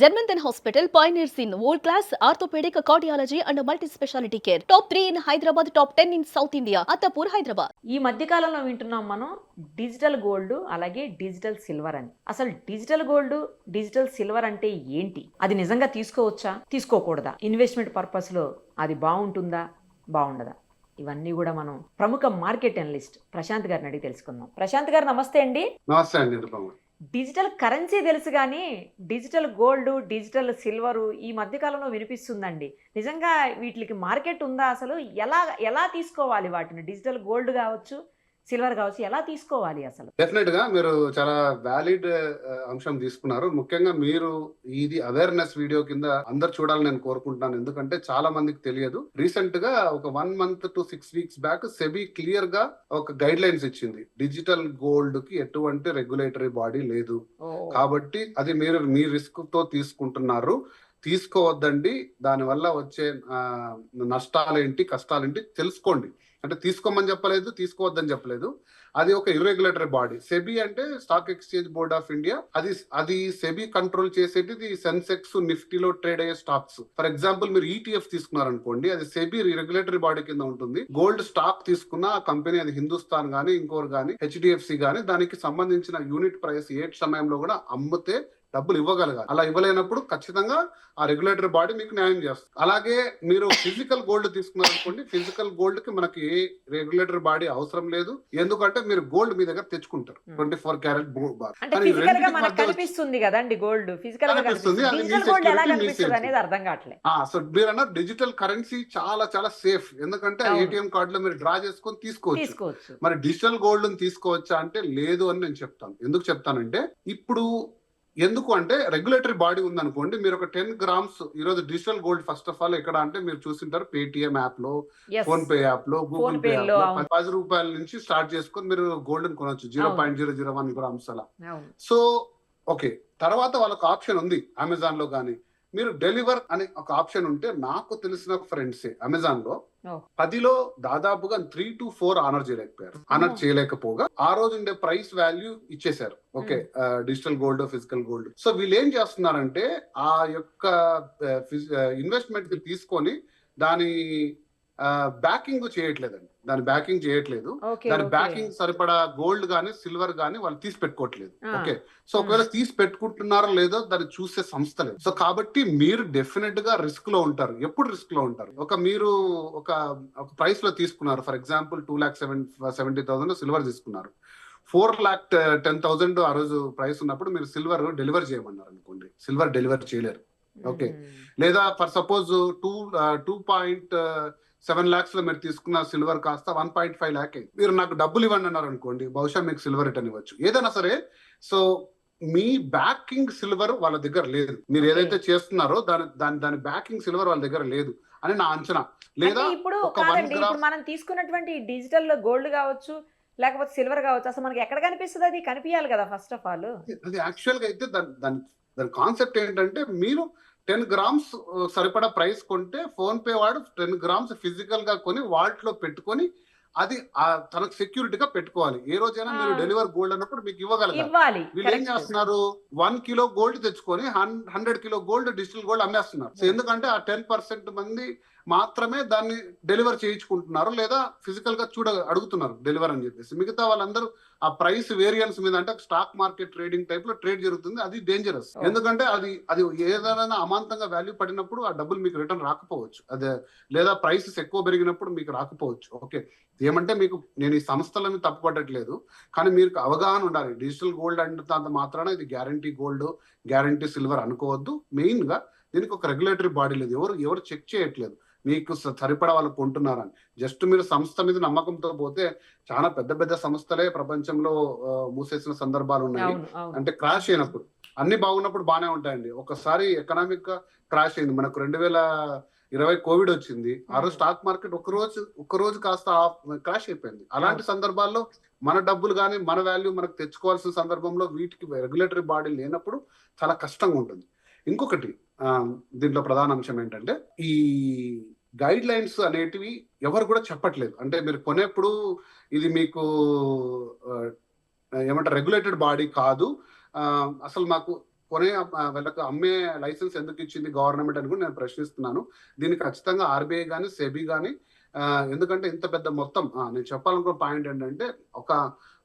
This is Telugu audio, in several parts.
Germanton Hospital pioneers in world class orthopedic cardiology and multi speciality care. Top 3 in Hyderabad, top 10 in South India. Attapur, Hyderabad. ఈ మధ్య కాలంలో వింటున్నాం మనం డిజిటల్ గోల్డ్ అలాగే డిజిటల్ సిల్వర్ అని. అసలు డిజిటల్ గోల్డ్ డిజిటల్ సిల్వర్ అంటే ఏంటి? అది నిజంగా తీసుకోవచ్చా? తీసుకోకూడదా? ఇన్వెస్ట్మెంట్ పర్పస్లో అది బాగుంటుందా? బాగుండదా? ఇవన్నీ కూడా మనం ప్రముఖ మార్కెట్ అనలిస్ట్ ప్రశాంత్ గారిని అడిగి తెలుసుకుందాం. ప్రశాంత్ గారు నమస్తే అండి. నమస్తే అండి డిజిటల్ కరెన్సీ తెలుసు కానీ డిజిటల్ గోల్డ్ డిజిటల్ సిల్వరు ఈ మధ్యకాలంలో వినిపిస్తుందండి. నిజంగా వీటికి మార్కెట్ ఉందా అసలు? ఎలా ఎలా తీసుకోవాలి వాటిని? డిజిటల్ గోల్డ్ కావచ్చు సిల్వర్ కావచ్చు ఎలా తీసుకోవాలి అసలు? డెఫినెట్గా మీరు చాలా వ్యాలిడ్ అంశం తీసుకున్నారు. ముఖ్యంగా మీరు ఇది అవేర్నెస్ వీడియో కింద అందరు చూడాలని నేను కోరుకుంటున్నాను. ఎందుకంటే చాలా మందికి తెలియదు. రీసెంట్గా ఒక one month to six weeks back SEBI క్లియర్గా ఒక గైడ్ లైన్స్ ఇచ్చింది. డిజిటల్ గోల్డ్కి ఎటువంటి రెగ్యులేటరీ బాడీ లేదు. కాబట్టి అది మీరు మీ రిస్క్తో తీసుకుంటున్నారు. తీసుకోవద్దండి. దానివల్ల వచ్చే నష్టాలేంటి కష్టాలేంటి తెలుసుకోండి. అంటే తీసుకోమని చెప్పలేదు తీసుకోవద్దని చెప్పలేదు. అది ఒక ఇర్రెగ్యులేటరీ బాడీ సెబీ అంటే stock exchange board of India అది అది సెబీ కంట్రోల్ చేసేటిది సెన్సెక్స్ నిఫ్టీలో ట్రేడ్ అయ్యే స్టాక్స్ ఫర్ ఎగ్జాంపుల్ మీరు ఈటీఎఫ్ తీసుకున్నారనుకోండి అది సెబీ రెగ్యులేటరీ బాడీ కింద ఉంటుంది. గోల్డ్ స్టాక్ తీసుకున్న ఆ కంపెనీ అది హిందుస్థాన్ గానీ ఇంకోరు గానీ హెచ్డిఎఫ్సి గానీ దానికి సంబంధించిన యూనిట్ ప్రైస్ ఏ సమయంలో కూడా అమ్మితే డబ్బులు ఇవ్వగలగాలి. అలా ఇవ్వలేనప్పుడు ఖచ్చితంగా ఆ రెగ్యులేటరీ బాడీ మీకు న్యాయం చేస్తుంది. అలాగే మీరు ఫిజికల్ గోల్డ్ తీసుకున్నారనుకోండి ఫిజికల్ గోల్డ్కి మనకి ఏ రెగ్యులేటరీ బాడీ అవసరం లేదు. ఎందుకంటే మీరు గోల్డ్ మీ దగ్గర తెచ్చుకుంటారు. ట్వంటీ ఫోర్ క్యారెట్ కనిపిస్తుంది కదండి గోల్డ్. ఫిజికల్ సో మీరు అన్న డిజిటల్ కరెన్సీ చాలా చాలా సేఫ్. ఎందుకంటే. ఏటీఎం కార్డులో మీరు డ్రా చేసుకొని తీసుకోవచ్చు. తీసుకోవచ్చు. మరి డిజిటల్ గోల్డ్ తీసుకోవచ్చా అంటే లేదు అని నేను చెప్తాను. ఎందుకు చెప్తానంటే ఇప్పుడు ఎందుకు అంటే రెగ్యులేటరీ బాడీ ఉందనుకోండి మీరు ఒక టెన్ గ్రామ్స్ ఈ రోజు digital gold first of all ఎక్కడ అంటే మీరు చూసింటారు పేటిఎం యాప్లో. ఫోన్ పే యాప్లో గూగుల్ పే యాప్లో. పది రూపాయల నుంచి స్టార్ట్ చేసుకొని మీరు గోల్డ్ కొనొచ్చు zero. Point zero zero one grams అలా సో ఓకే తర్వాత వాళ్ళకి ఆప్షన్ ఉంది అమెజాన్లో కానీ మీరు డెలివర్ అనే ఒక ఆప్షన్ ఉంటే నాకు తెలిసిన ఫ్రెండ్స్ అమెజాన్లో. పదిలో దాదాపుగా త్రీ టు ఫోర్ ఆనర్ చేయలేకపోయారు. ఆనర్. చేయలేకపోగా ఆ రోజు ఉండే ప్రైస్ వాల్యూ ఇచ్చేశారు. Okay digital gold physical gold so వీళ్ళు ఏం చేస్తున్నారంటే ఆ యొక్క ఇన్వెస్ట్మెంట్ తీసుకొని దాని బ్యాకింగ్ చేయట్లేదండి. దాని బ్యాకింగ్ చేయట్లేదు. దాని. బ్యాకింగ్ సరిపడా గోల్డ్ గానీ సిల్వర్ గానీ వాళ్ళు తీసి పెట్టుకోవట్లేదు. ఓకే. సో ఒకవేళ తీసి పెట్టుకుంటున్నారో లేదో దాన్ని చూసే సంస్థ లేదు. సో కాబట్టి మీరు డెఫినెట్గా రిస్క్లో ఉంటారు. ఎప్పుడు రిస్క్లో ఉంటారు? ఒక మీరు ఒక ఒక ప్రైస్లో తీసుకున్నారు. For example two lakh seven seventy thousand silver తీసుకున్నారు. ఫోర్ లాక్ టెన్ థౌసండ్ ఆ రోజు ప్రైస్ ఉన్నప్పుడు మీరు సిల్వర్ డెలివర్ చేయమన్నారు అనుకోండి. సిల్వర్ డెలివర్ చేయలేరు. ఓకే. లేదా for suppose two two point seven లాక్స్లో మీరు తీసుకున్న సిల్వర్ కాస్త వన్ పాయింట్ ఫైవ్ ల్యాక్ అయింది. మీరు నాకు డబ్బులు ఇవ్వండి అన్నారు అనుకోండి బహుశా మీకు సిల్వర్ రిటర్న్ ఇవ్వచ్చు. ఏదైనా సరే సో మీ బ్యాకింగ్ సిల్వర్ వాళ్ళ దగ్గర లేదు. మీరు. ఏదైతే చేస్తున్నారో దాని దాని దాని బ్యాకింగ్ సిల్వర్ వాళ్ళ దగ్గర లేదు అని నా అంచనా. లేదా ఇప్పుడు మనం తీసుకున్నటువంటి డిజిటల్ గోల్డ్ కావచ్చు లేకపోతే సిల్వర్ కావచ్చు అసలు మనకి ఎక్కడ కనిపిస్తుంది? అది కనిపించాలి కదా ఫస్ట్ ఆఫ్ ఆల్. అది యాక్చువల్గా అయితే దాని దాని దాని కాన్సెప్ట్ ఏంటంటే మీరు టెన్ గ్రామ్స్ సరిపడా ప్రైస్ కొంటే ఫోన్ పే వాడు టెన్ గ్రామ్స్ ఫిజికల్గా కొని వాటిలో పెట్టుకొని అది తనకు సెక్యూరిటీ గా పెట్టుకోవాలి. ఏ రోజైనా మీరు. డెలివర్ గోల్డ్ అన్నప్పుడు మీకు ఇవ్వగలగాలి. వీళ్ళు ఏం. చేస్తున్నారు? వన్ కిలో గోల్డ్ తెచ్చుకొని hundred kilo gold digital gold అమ్మేస్తున్నారు. సో ఎందుకంటే ఆ టెన్ పర్సెంట్ మంది మాత్రమే దాన్ని డెలివర్ చేయించుకుంటున్నారు లేదా ఫిజికల్గా చూడ అడుగుతున్నారు డెలివర్ అని చెప్పేసి. మిగతా వాళ్ళందరూ ఆ ప్రైస్ వేరియన్స్ మీద అంటే స్టాక్ మార్కెట్ ట్రేడింగ్ టైప్లో ట్రేడ్ జరుగుతుంది. అది డేంజరస్. ఎందుకంటే అది అది ఏదైనా అమాంతంగా వాల్యూ పడినప్పుడు ఆ డబ్బులు మీకు రిటర్న్ రాకపోవచ్చు. అదే లేదా ప్రైసెస్ ఎక్కువ పెరిగినప్పుడు మీకు రాకపోవచ్చు. ఓకే. ఏమంటే మీకు నేను ఈ సంస్థలను తప్పుపట్టట్లేదు. కానీ మీకు అవగాహన ఉండాలి. డిజిటల్ గోల్డ్ అంటే అంత మాత్రాన ఇది గ్యారంటీ గోల్డ్ గ్యారంటీ సిల్వర్ అనుకోవద్దు. మెయిన్గా దీనికి ఒక రెగ్యులేటరీ బాడీ లేదు. ఎవరు ఎవరు చెక్ చేయట్లేదు. మీకు సరిపడా వాళ్ళు కొంటున్నారని. జస్ట్ మీరు సంస్థ మీద నమ్మకంతో పోతే చాలా పెద్ద పెద్ద సంస్థలే ప్రపంచంలో మూసేసిన సందర్భాలు ఉన్నాయి. అంటే క్రాష్ అయినప్పుడు. అన్ని బాగున్నప్పుడు బాగానే ఉంటాయండి. ఒకసారి ఎకనామిక్గా క్రాష్ అయింది. మనకు రెండు వేల ఇరవై కోవిడ్ వచ్చింది. ఆ రోజు. స్టాక్ మార్కెట్ ఒక రోజు ఒక రోజు కాస్త క్రాష్ అయిపోయింది. అలాంటి సందర్భాల్లో మన డబ్బులు కానీ మన వాల్యూ మనకు తెచ్చుకోవాల్సిన సందర్భంలో వీటికి రెగ్యులేటరీ బాడీ లేనప్పుడు చాలా కష్టంగా ఉంటుంది. ఇంకొకటి దీంట్లో ప్రధాన అంశం ఏంటంటే ఈ గైడ్ లైన్స్ అనేటివి ఎవరు కూడా చెప్పట్లేదు. అంటే మీరు కొనేప్పుడు ఇది మీకు ఏమంటారు రెగ్యులేటెడ్ బాడీ కాదు. అసలు మాకు కొనే ఆ, వీళ్ళకి అమ్మే లైసెన్స్ ఎందుకు ఇచ్చింది గవర్నమెంట్ అని కూడా నేను ప్రశ్నిస్తున్నాను. దీనికి ఖచ్చితంగా ఆర్బీఐ కానీ సెబీ కానీ ఎందుకంటే ఇంత పెద్ద మొత్తం నేను చెప్పాలనుకున్న పాయింట్ ఏంటంటే ఒక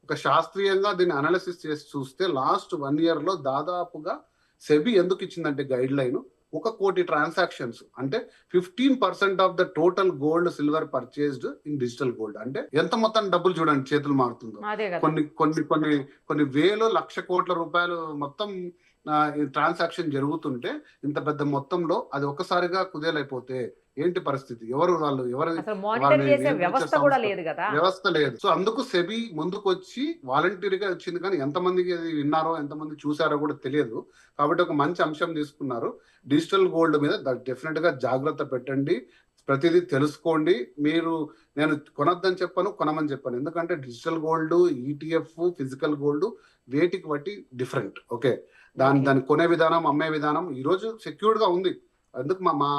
ఒక శాస్త్రీయంగా దీన్ని అనాలిసిస్ చేసి చూస్తే లాస్ట్ వన్ ఇయర్లో దాదాపుగా సెబీ ఎందుకు ఇచ్చిందంటే గైడ్ లైన్ ఒక కోటి ట్రాన్సాక్షన్స్ అంటే fifteen percent of the total gold silver purchased in digital gold అంటే ఎంత మొత్తం డబ్బులు చూడండి చేతులు మారుతుందో. కొన్ని కొన్ని కొన్ని కొన్ని వేలు లక్ష కోట్ల రూపాయలు మొత్తం ట్రాన్సాక్షన్ జరుగుతుంటే ఇంత పెద్ద మొత్తంలో అది ఒక్కసారిగా కుదేలైపోతే ఏంటి పరిస్థితి? ఎవరు వాళ్ళు? ఎవరు వ్యవస్థ. లేదు కదా. వ్యవస్థ లేదు. సో అందుకు సెబీ ముందుకు వచ్చి వాలంటీర్గా వచ్చింది కానీ ఎంతమందికి అది విన్నారో ఎంతమంది చూసారో కూడా తెలియదు. కాబట్టి ఒక మంచి అంశం తీసుకున్నారు. డిజిటల్ గోల్డ్ మీద డెఫినెట్గా జాగ్రత్త పెట్టండి. ప్రతిదీ తెలుసుకోండి. మీరు నేను కొనొద్దని చెప్పాను కొనమని చెప్పాను. ఎందుకంటే digital gold ETF physical gold వేటికి బట్టి డిఫరెంట్. ఓకే? దాని. దాన్ని కొనే విధానం అమ్మే విధానం ఈ రోజు సెక్యూర్డ్గా ఉంది. ఎందుకు మా మా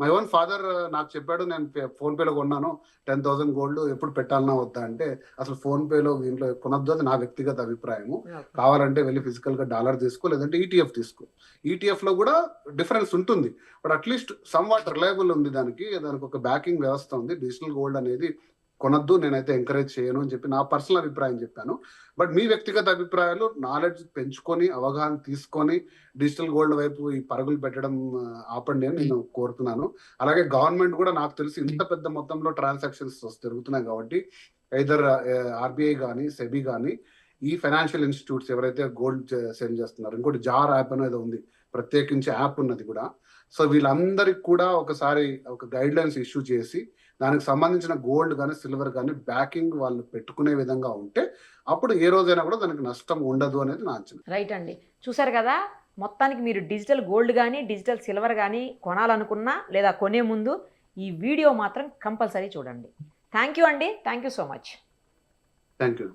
మై ఓన్ ఫాదర్ నాకు చెప్పాడు నేను ఫోన్ పేలో కొన్నాను. టెన్ థౌసండ్ గోల్డ్ ఎప్పుడు పెట్టాలన్నా వద్దా అంటే అసలు ఫోన్ పేలో దీంట్లో కొనొద్దు అది నా వ్యక్తిగత అభిప్రాయము. కావాలంటే వెళ్ళి ఫిజికల్గా డాలర్ తీసుకో లేదంటే ఈటీఎఫ్ తీసుకో. ఈటీఎఫ్లో కూడా డిఫరెన్స్ ఉంటుంది. But at least somewhat reliable ఉంది దానికి. దానికి ఒక బ్యాకింగ్ వ్యవస్థ ఉంది. డిజిటల్ గోల్డ్ అనేది కొనద్దు నేనైతే ఎంకరేజ్ చేయను అని చెప్పి నా పర్సనల్ అభిప్రాయం చెప్పాను. బట్ మీ వ్యక్తిగత అభిప్రాయాలు నాలెడ్జ్ పెంచుకొని అవగాహన తీసుకొని డిజిటల్ గోల్డ్ వైపు ఈ పరుగులు పెట్టడం ఆపండి అని నేను కోరుతున్నాను. అలాగే గవర్నమెంట్ కూడా నాకు తెలిసి ఇంత పెద్ద మొత్తంలో ట్రాన్సాక్షన్స్ జరుగుతున్నాయి కాబట్టి ఐదర్ ఆర్బీఐ కానీ సెబీ కానీ ఈ ఫైనాన్షియల్ ఇన్స్టిట్యూట్స్ ఎవరైతే గోల్డ్ సెండ్ చేస్తున్నారు ఇంకోటి జార్ యాప్ అనేది ఉంది ప్రత్యేకించి యాప్ ఉన్నది కూడా. సో వీళ్ళందరికి కూడా ఒకసారి ఒక గైడ్ లైన్స్ ఇష్యూ చేసి దానికి సంబంధించిన గోల్డ్ కానీ సిల్వర్ కానీ బ్యాకింగ్ వాళ్ళు పెట్టుకునే విధంగా ఉంటే అప్పుడు ఏ రోజైనా కూడా దానికి నష్టం ఉండదు అనేది నా అంచనా. రైట్ అండి. చూసారు కదా మొత్తానికి మీరు డిజిటల్ గోల్డ్ కానీ డిజిటల్ సిల్వర్ కానీ కొనాలనుకున్నా లేదా కొనే ముందు ఈ వీడియో మాత్రం కంపల్సరీ చూడండి. థ్యాంక్ యూ అండి. Thank you so much thank you